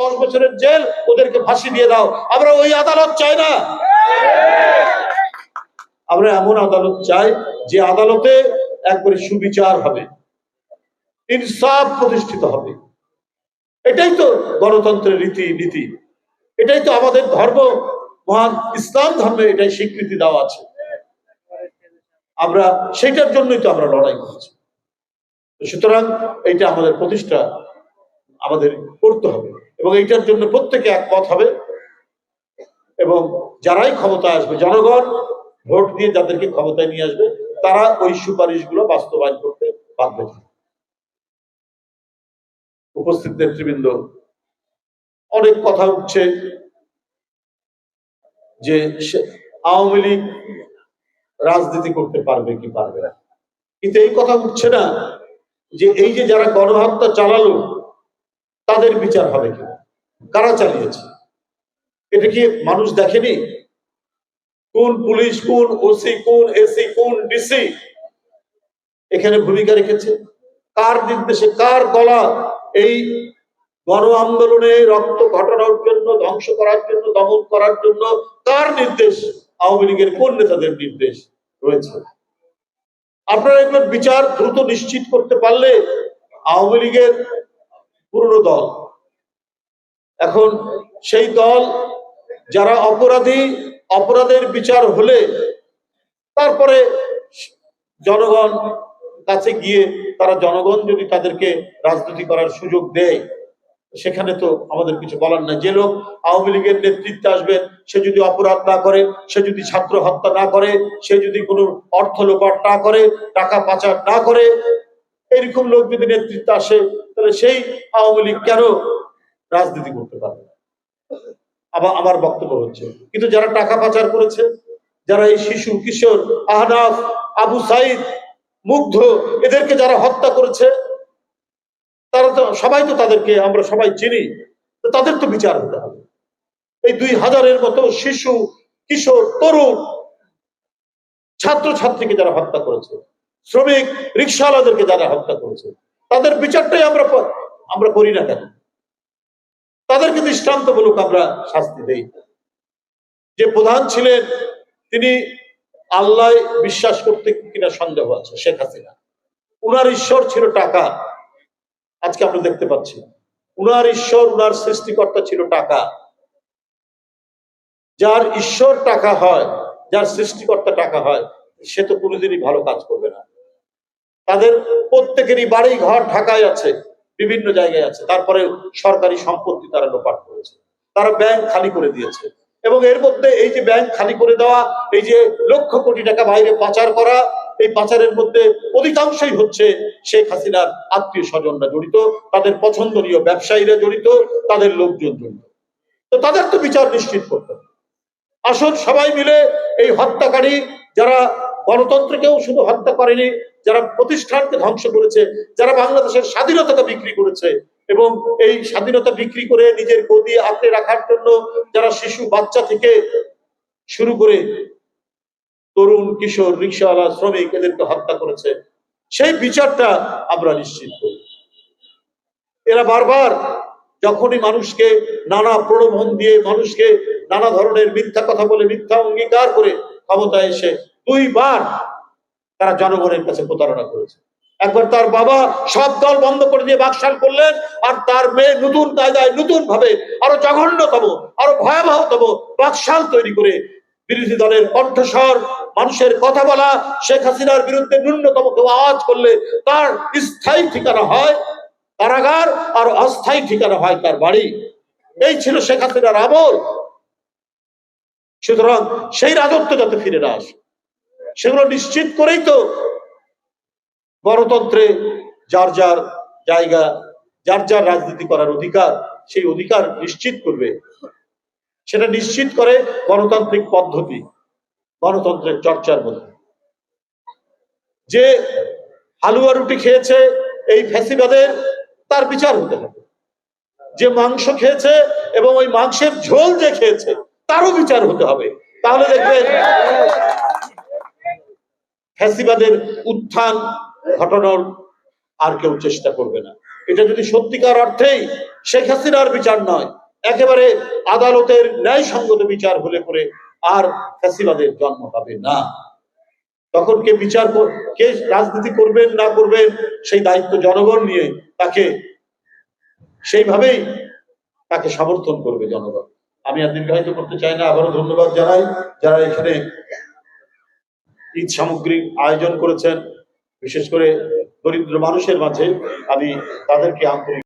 দশ বছরের জেল, ওদেরকে ফাঁসি দিয়ে দাও। আমরা ওই আদালত চাই না। আমরা এমন আদালত চাই যে আদালতে একবারে সুবিচার হবে, ইনসাফ প্রতিষ্ঠিত হবে। এটাই তো গণতন্ত্রের রীতি নীতি। এটাই তো আমাদের ধর্ম। মহান ইসলাম ধর্মে এটাই স্বীকৃতি দেওয়া আছে। আমরা সেটার জন্যই তো আমরা লড়াই করছি। সুতরাং এইটা আমাদের প্রতিষ্ঠা আমাদের করতে হবে। এবং এইটার জন্য প্রত্যেকে একমত হবে। এবং যারাই ক্ষমতায় আসবে, জনগণ ভোট দিয়ে যাদেরকে ক্ষমতায় নিয়ে আসবে, তারা ওই সুপারিশগুলো বাস্তবায়ন করতে বাধ্য উপস্থিত নেতৃবৃন্দ, অনেক কথা উঠছে যে আওয়ামী লীগ রাজনীতি করতে পারবে কি পারবে না। কিন্তু এই কথা উঠছে না যে এই যে যারা গণহত্যা চালালো তাদের বিচার হবে কি? কারা চালিয়েছে? এটা কি মানুষ দেখেনি? কোন পুলিশ, কোন ওসি কোন এসি কোন ডিসি এখানে ভূমিকা রেখেছে? কার নির্দেশে, কার গলা এই গণ আন্দোলনে রক্ত ঘটানোর জন্য, ধ্বংস করার জন্য, দমন করার জন্য কার নির্দেশ? আওয়ামী লীগের কোন নেতাদের নির্দেশ রয়েছে? আপনারা এগুলোর বিচার দ্রুত নিশ্চিত করতে পারলে আওয়ামী লীগের পুরনো দল। এখন সেই দল যারা অপরাধী, অপরাধের বিচার হলে তারপরে জনগণ কাছে গিয়ে তারা জনগণ যদি তাদেরকে রাজনীতি করার সুযোগ দেয়, সেখানে তো আমাদের কিছু বলার নাই। যে লোক আওয়ামী লীগের নেতৃত্বে আসবেন সে যদি অপরাধ না করে, সে যদি ছাত্র হত্যা না করে, সে যদি কোনো অর্থ লোপাট না করে, টাকা পাচার না করে, এরকম লোক যদি নেতৃত্বে আসে তাহলে সেই আওয়ামী লীগ কেন রাজনীতি করতে পারবে? আবার আমার বক্তব্য হচ্ছে, কিন্তু যারা টাকা পাচার করেছে, যারা এই শিশু, কিশোর, আহনাফ, আবু সাইদ, মুগ্ধ, এদেরকে যারা হত্যা করেছে, তারা তো, সবাই তো তাদেরকে, আমরা সবাই চিনি তাদের তো বিচার হতে হবে এই দুই হাজারের মতো শিশু, কিশোর, তরুণ ছাত্র ছাত্রীকে যারা হত্যা করেছে, শ্রমিক রিক্সাওয়ালাদেরকে যারা হত্যা করেছে তাদের বিচারটাই আমরা আমরা করি না কেন? তাদেরকে দৃষ্টান্তমূলক আমরা শাস্তি দেই। যে প্রধান ছিলেন, তিনি আল্লাহ বিশ্বাস করতে কিনা সন্দেহ আছে, শেখ হাসিনা। উনার ঈশ্বর ছিল টাকা। আজকে আমরা দেখতে পাচ্ছি, উনার ঈশ্বর, উনার সৃষ্টিকর্তা ছিল টাকা। যার ঈশ্বর টাকা হয়, যার সৃষ্টিকর্তা টাকা হয়, সে তো কোনোদিনই ভালো কাজ করবে না। তাদের প্রত্যেকেরই বাড়ি, ঘর ঢাকায় আছে, বিভিন্ন জায়গায় আছে। তারপরে সরকারি সম্পত্তি তারা লোপাট করেছে। তারা ব্যাংক খালি করে দিয়েছে। এবং এর মধ্যে এই যে ব্যাংক খালি করে দেওয়া, এই যে লক্ষ কোটি টাকা বাইরে পাচার করা, এই পাচারের মধ্যে অধিকাংশই হচ্ছে শেখ হাসিনার আত্মীয় স্বজনরা জড়িত, তাদের পছন্দনীয় ব্যবসায়ীরা জড়িত, তাদের লোকজন জড়িত। তো তাদের তো বিচার নিশ্চিত করতে আসুন সবাই মিলে এই হত্যাকারী যারা গণতন্ত্রকেও শুধু হত্যা করেনি যারা প্রতিষ্ঠানকে ধ্বংস করেছে, যারা বাংলাদেশের স্বাধীনতাকে বিক্রি করেছে এবং এই স্বাধীনতা বিক্রি করে নিজের গদি আঁকড়ে রাখার জন্য যারা শিশু, বাচ্চা থেকে শুরু করে তরুণ, কিশোর রিক্সাওয়ালা শ্রমিক এদেরকে হত্যা করেছে, সেই বিচারটা আমরা নিশ্চিত করি। এরা বারবার যখনই মানুষকে নানা প্রলোভন দিয়ে, মানুষকে নানা ধরনের মিথ্যা কথা বলে, মিথ্যা অঙ্গীকার করে ক্ষমতায় এসে দুইবার তারা জনগণের কাছে প্রতারণা করেছে। একবার তার বাবা সব দল বন্ধ করে দিয়ে বাকশাল করলেন, আর তার মেয়ে নতুন কায়দায় নতুন ভাবে আরও জঘন্যতম, আরও ভয়াবহতম বাকশাল তৈরি করে বিরোধী দলের কণ্ঠস্বর, মানুষের কথা বলা, শেখ হাসিনার বিরুদ্ধে ন্যূনতম কেউ আওয়াজ করলে তার স্থায়ী ঠিকানা হয় কারাগার, আর অস্থায়ী ঠিকানা হয় তার বাড়ি। এই ছিল শেখ হাসিনার আমল। সুতরাং সেই রাজত্ব যাতে ফিরে না আসে। সেগুলো নিশ্চিত করেই তো গণতন্ত্রে যার যার জায়গা, যার যার রাজনীতি করার অধিকার, সেই অধিকার নিশ্চিত করবে। সেটা নিশ্চিত করে গণতান্ত্রিক পদ্ধতি, গণতন্ত্রের চর্চার মধ্যে। যে হালুয়া রুটি খেয়েছে এই ফ্যাসিবাদের, তার বিচার হতে হবে। যে মাংস খেয়েছে এবং ওই মাংসের ঝোল যে খেয়েছে, তারও বিচার হতে হবে। তাহলে দেখবেন ফ্যাসিবাদের উত্থান ঘটানোর আর কেউ চেষ্টা করবে না। এটা যদি সত্যিকার অর্থেই শেখ হাসিনার বিচার নয়, একেবারে আদালতের ন্যায়সঙ্গত বিচার হলে পরে আর ফ্যাসিবাদের জন্ম হবে না। তখন কে বিচার কে রাজনীতি করবেন না করবেন সেই দায়িত্ব জনগণ নিয়ে তাকে সেইভাবেই তাকে সমর্থন করবে জনগণ। আমি আর দীর্ঘায়িত করতে চাই না। আবারও ধন্যবাদ জানাই যারা এখানে ঈদ সামগ্রী আয়োজন করেছেন। বিশেষ করে দরিদ্র মানুষের মাঝে আমি তাদেরকে আন্তরিক